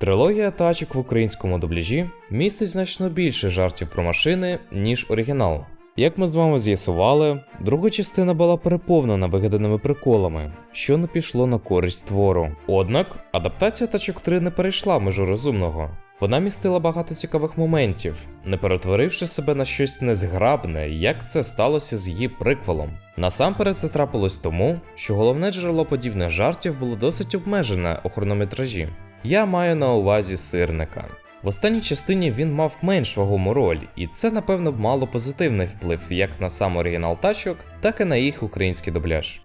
Трилогія тачок в українському дубляжі містить значно більше жартів про машини, ніж оригінал. Як ми з вами з'ясували, друга частина була переповнена вигаданими приколами, що не пішло на користь твору. Однак адаптація тачок 3 не перейшла межу розумного. Вона містила багато цікавих моментів, не перетворивши себе на щось незграбне, як це сталося з її приквелом. Насамперед це трапилось тому, що головне джерело подібних жартів було досить обмежене у хронометражі. Я маю на увазі сирника. В останній частині він мав менш вагому роль, і це, напевно, мало позитивний вплив як на сам оригінал тачок, так і на їх український дубляж.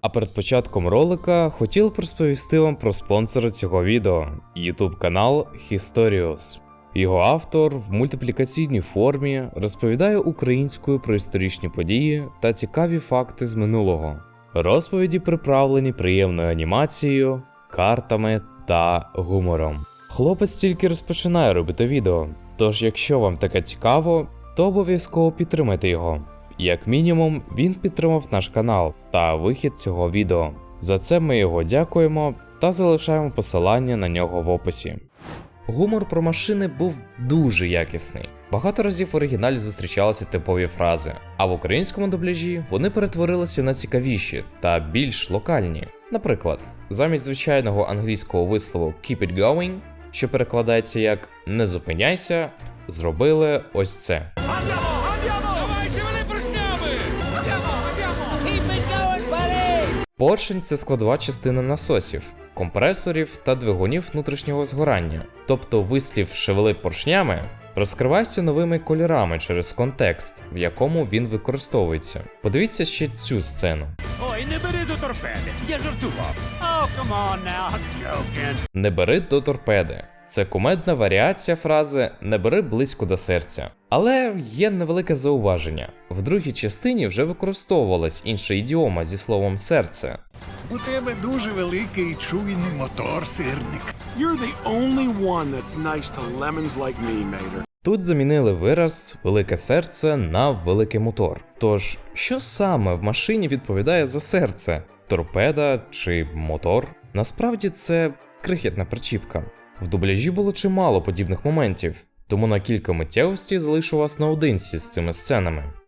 А перед початком ролика хотів б розповісти вам про спонсора цього відео YouTube канал Historios. Його автор в мультиплікаційній формі розповідає українською про історичні події та цікаві факти з минулого. Розповіді приправлені приємною анімацією, картами та гумором. Хлопець тільки розпочинає робити відео, тож якщо вам таке цікаво, то обов'язково підтримайте його. Як мінімум, він підтримав наш канал та вихід цього відео. За це ми його дякуємо та залишаємо посилання на нього в описі. Гумор про машини був дуже якісний. Багато разів в оригіналі зустрічалися типові фрази, а в українському дубляжі вони перетворилися на цікавіші та більш локальні. Наприклад, замість звичайного англійського вислову Keep it going, що перекладається як Не зупиняйся, зробили ось це. Поршень це складова частина насосів, компресорів та двигунів внутрішнього згорання. Тобто вислів шевели поршнями розкривається новими кольорами через контекст, в якому він використовується. Подивіться ще цю сцену. Ой, не бери до торпеди, я жартував. Oh, come on now, I'm joking. Не бери до торпеди. Це кумедна варіація фрази Не бери близько до серця. Але є невелике зауваження. В другій частині вже використовувалась інша ідіома зі словом серце. У тебе дуже великий чуйний мотор, сирник. You're the only one that's nice to lemons like me, Mater. Тут замінили вираз велике серце на великий мотор. Тож, що саме в машині відповідає за серце? Торпеда чи мотор? Насправді це крихітна причіпка. В дубляжі було чимало подібних моментів, тому на кілька миттєвостей залишу вас наодинці з цими сценами.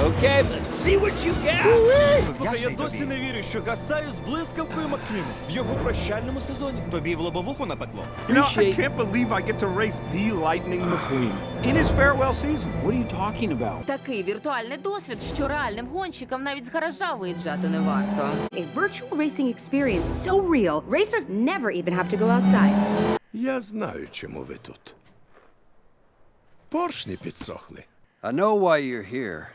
Okay, let's see what you got. Слухай, я досі не вірю, що гасаю з блискавкою Маквіном в його прощальному сезоні. Тобі в лобовуху напекло? You know, I can't believe I get to race the Lightning McQueen in his farewell season. What are you talking about? Такий віртуальний досвід, що реальним гонщикам навіть з гаража виїжджати не варто. A virtual racing experience so real, racers never even have to go outside. Я знаю, чому ви тут. Поршні підсохли. I know why you're here.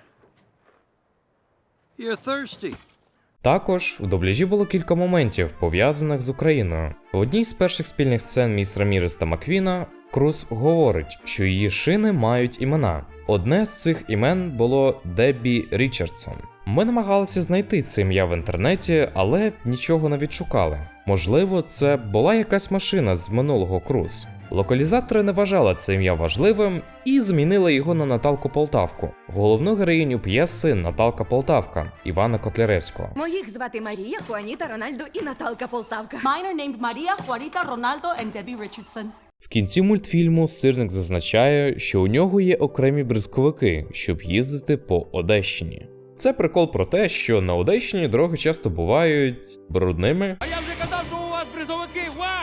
You're thirsty. Також у дубляжі було кілька моментів, пов'язаних з Україною. В одній з перших спільних сцен міс Рамірес та Маквіна Круз говорить, що її шини мають імена. Одне з цих імен було Деббі Річардсон. Ми намагалися знайти це ім'я в інтернеті, але нічого не відшукали. Можливо, це була якась машина з минулого Круз. Локалізатори не вважали це ім'я важливим і змінили його на Наталку Полтавку, головну героїню п'єси Наталка Полтавка Івана Котляревського. Моїх звати Марія, Хуаніта, Рональдо і Наталка Полтавка. Are named Maria, Juanita, Ronaldo, and Debbie Richardson. В кінці мультфільму сирник зазначає, що у нього є окремі бризковики, щоб їздити по Одещині. Це прикол про те, що на Одещині дороги часто бувають брудними, А я вже казав, що у вас призовики,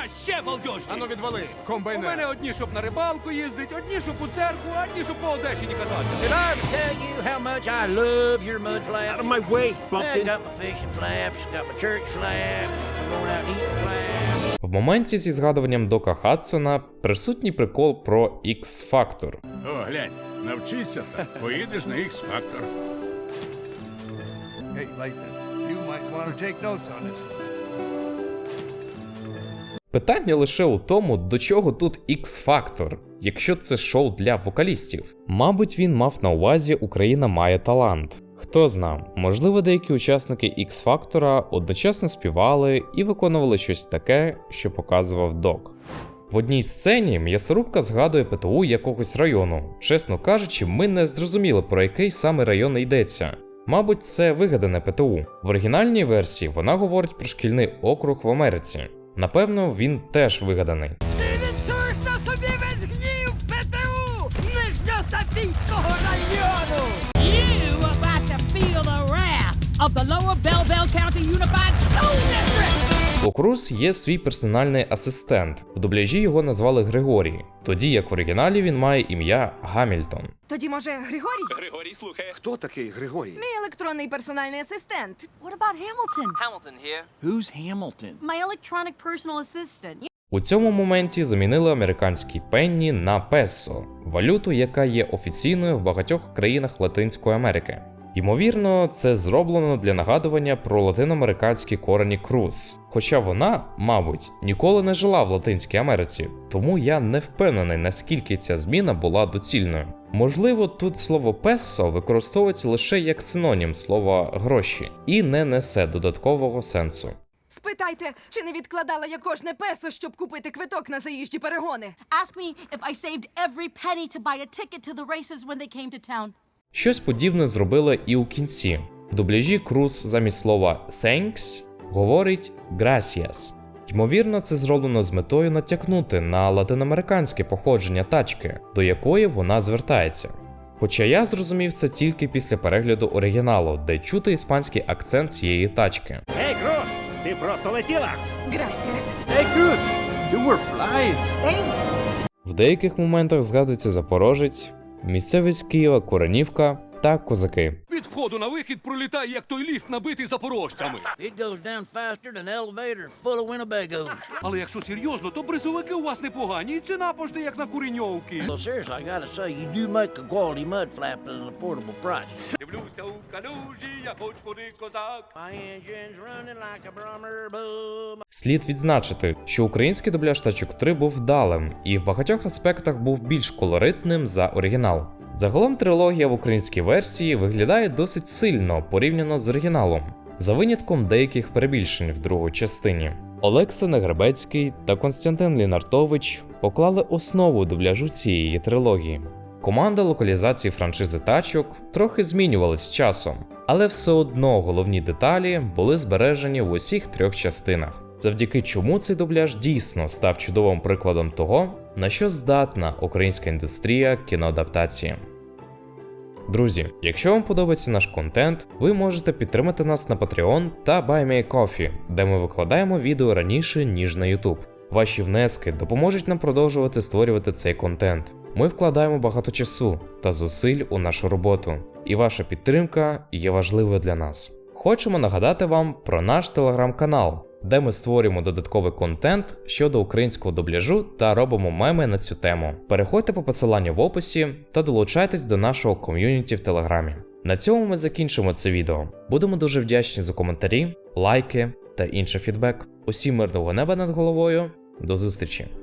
ще балдежні. Ану відвали, У мене одні, щоб на рибалку їздить, одні, щоб у церкву, а одні, щоб по Одещині кататися. Did I tell you how much I love your mud flaps? Out of my way, I Bumpkin. got my fishing flaps, got my church flaps, I'm going out eating flaps. В моменті зі згадуванням Дока Хадсона присутній прикол про X-фактор. О, глянь, навчися так, поїдеш на X-Factor. Hey, Lightning, you might want to take notes on this. Питання лише у тому, до чого тут X-фактор, якщо це шоу для вокалістів. Мабуть, він мав на увазі Україна має талант. Хто зна, можливо, деякі учасники X-фактора одночасно співали і виконували щось таке, що показував док. В одній сцені м'ясорубка згадує ПТУ якогось району. Чесно кажучи, ми не зрозуміли, про який саме район йдеться. Мабуть, це вигадане ПТУ. В оригінальній версії вона говорить про шкільний округ в Америці. Напевно, він теж вигаданий. Ти відчуєш на собі весь гнів ПТУ Нижньософійського району! You about to feel the wrath of the lower Belleville County Unified School District! У Круз є свій персональний асистент. В дубляжі його назвали Григорій, тоді як в оригіналі він має ім'я Гамільтон. Тоді, може, Григорій? Григорій слухає. Хто такий Григорій? Мій електронний персональний асистент. What about Hamilton? Hamilton here. Who's Hamilton? My electronic personal assistant. У цьому моменті замінили американські пенні на песо, валюту, яка є офіційною в багатьох країнах Латинської Америки. Ймовірно, це зроблено для нагадування про латиноамериканські корені Круз. Хоча вона, мабуть, ніколи не жила в Латинській Америці, тому я не впевнений, наскільки ця зміна була доцільною. Можливо, тут слово песо використовується лише як синонім слова гроші і не несе додаткового сенсу. Спитайте, чи не відкладала я кожне песо, щоб купити квиток на заїжджі перегони? Ask me if I saved every penny to buy a ticket to the races when they came to town. Щось подібне зробили і у кінці. В дубляжі Круз замість слова thanks говорить gracias. Ймовірно, це зроблено з метою натякнути на латиноамериканське походження тачки, до якої вона звертається. Хоча я зрозумів це тільки після перегляду оригіналу, де чути іспанський акцент цієї тачки. Гей, Крус, ти просто летіла. Грасіас. Hey, Cruz, you were flying. Thanks. В деяких моментах згадується Запорожець, місцевість Києва Коронівка та козаки. Від входу на вихід пролітає, як той ліфт набитий запорожцями. It goes down faster than elevator full of Winnebagos. Але якщо серйозно, то бризовики у вас непогані, і ціна пошти як на куреньовки. Well, seriously, I gotta say, you do make a quality mud flap at an affordable price. Дивлюся у калюжі, я хоч куди козак. My engine's running like a brummer boom. Слід відзначити, що український дубляж тачок 3 був вдалим і в багатьох аспектах був більш колоритним за оригінал. Загалом трилогія в українській версії виглядає досить сильно порівняно з оригіналом, за винятком деяких перебільшень в другій частині. Олекса Негребецький та Константин Лінартович поклали основу дубляжу цієї трилогії. Команда локалізації франшизи тачок трохи змінювалась з часом, але все одно головні деталі були збережені в усіх трьох частинах, завдяки чому цей дубляж дійсно став чудовим прикладом того, на що здатна українська індустрія кіноадаптації. Друзі, якщо вам подобається наш контент, ви можете підтримати нас на Patreon та BuyMeACoffee, де ми викладаємо відео раніше, ніж на YouTube. Ваші внески допоможуть нам продовжувати створювати цей контент. Ми вкладаємо багато часу та зусиль у нашу роботу, і ваша підтримка є важливою для нас. Хочемо нагадати вам про наш телеграм-канал, де ми створюємо додатковий контент щодо українського дубляжу та робимо меми на цю тему. Переходьте по посиланню в описі та долучайтесь до нашого ком'юніті в Телеграмі. На цьому ми закінчимо це відео. Будемо дуже вдячні за коментарі, лайки та інший фідбек. Усім мирного неба над головою. До зустрічі!